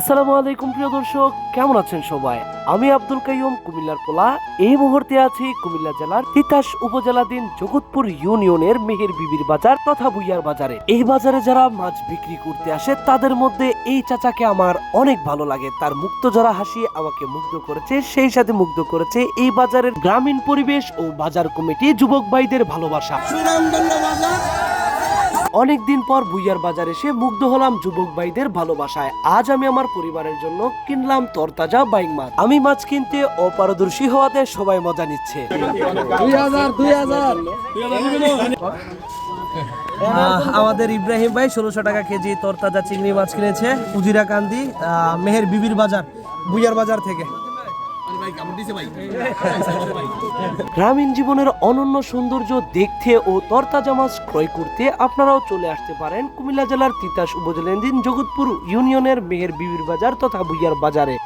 আসসালামু আলাইকুম, প্রিয় দর্শক। কেমন আছেন সবাই? আমি আব্দুল কাইয়ুম, কুমিল্লার পোলা। এই মুহূর্তে আছি কুমিল্লা জেলার তিতাস উপজেলাধীন জগৎপুর ইউনিয়নের মেহের বিবির বাজার তথা বুইয়ার বাজারে। এই বাজারে যারা মাছ বিক্রি করতে আসে, তাদের মধ্যে এই চাচাকে আমার অনেক ভালো লাগে। তার মুক্ত জরা হাসি আমাকে মুগ্ধ করেছে, সেই সাথে মুগ্ধ করেছে এই বাজারের গ্রামীণ পরিবেশ ও বাজার কমিটি যুবক ভাইদের ভালোবাসা। অনেকদিন পর বুইয়ার বাজার এসে মুগ্ধ হলাম যুবক ভাইদের ভালোবাসায়। আজ আমি আমার পরিবারের জন্য কিনলাম তরতাজা বাইক মাছ। আমি মাছ কিনতে অপারদর্শী হওয়াতে সবাই মজা নিচ্ছে। আমাদের ইব্রাহিম ভাই ষোলোশো টাকা কেজি তরতাজা চিংড়ি মাছ কিনেছে উজিরা কান্দি মেহের বিবির বাজার বুইয়ার বাজার থেকে। গ্রামীণ জীবনের অনন্য সৌন্দর্য দেখতে ও তরতাজা মাছ ক্রয় করতে আপনারাও চলে আসতে পারেন কুমিল্লা জেলার তিতাস উপজেলাধীন জগৎপুর ইউনিয়নের মেহের বিবির বাজার তথা বুইয়ার বাজারে।